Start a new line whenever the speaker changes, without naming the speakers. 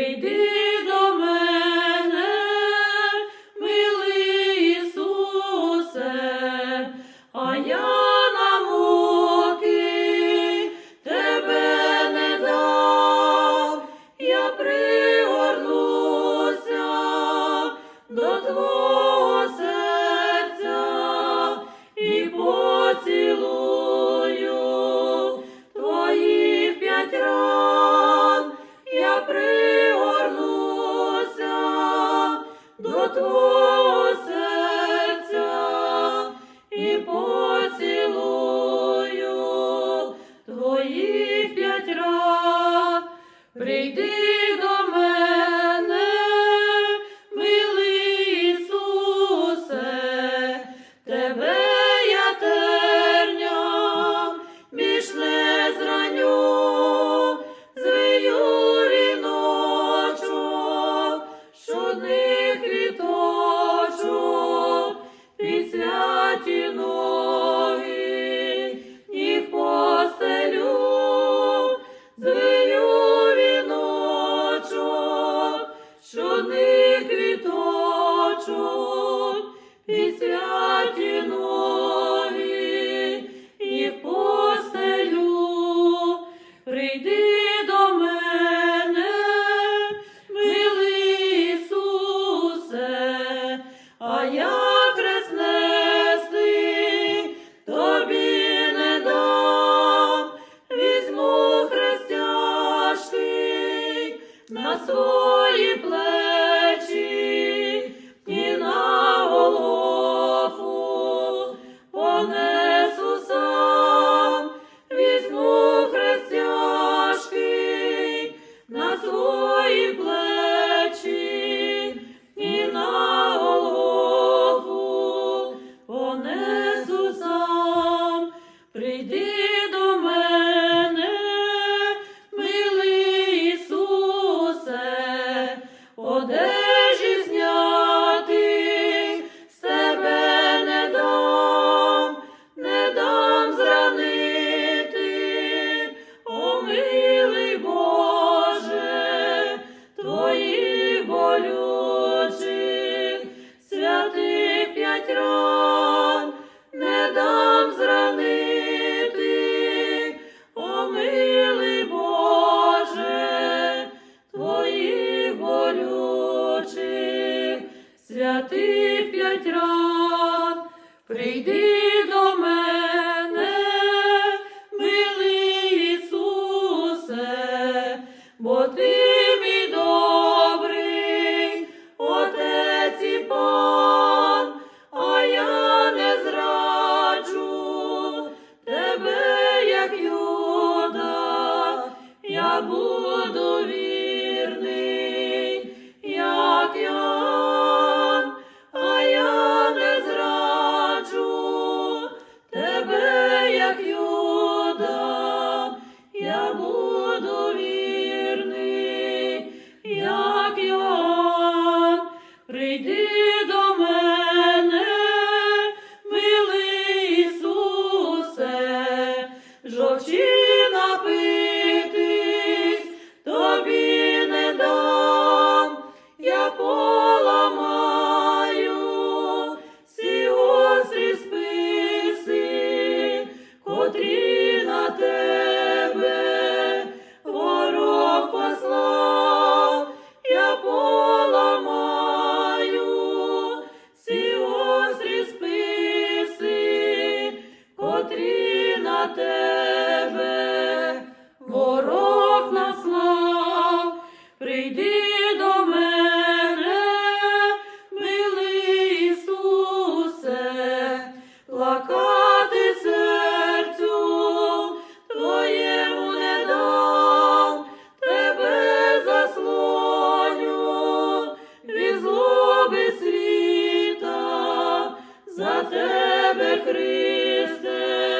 прийди Прийди сам, прийди десять ран, прийди до мене, милий Ісусе, бо ти мій добрий, отець і пан, а я не зраджу тебе, як юда, я буду. buraydı. за тебе, Христе.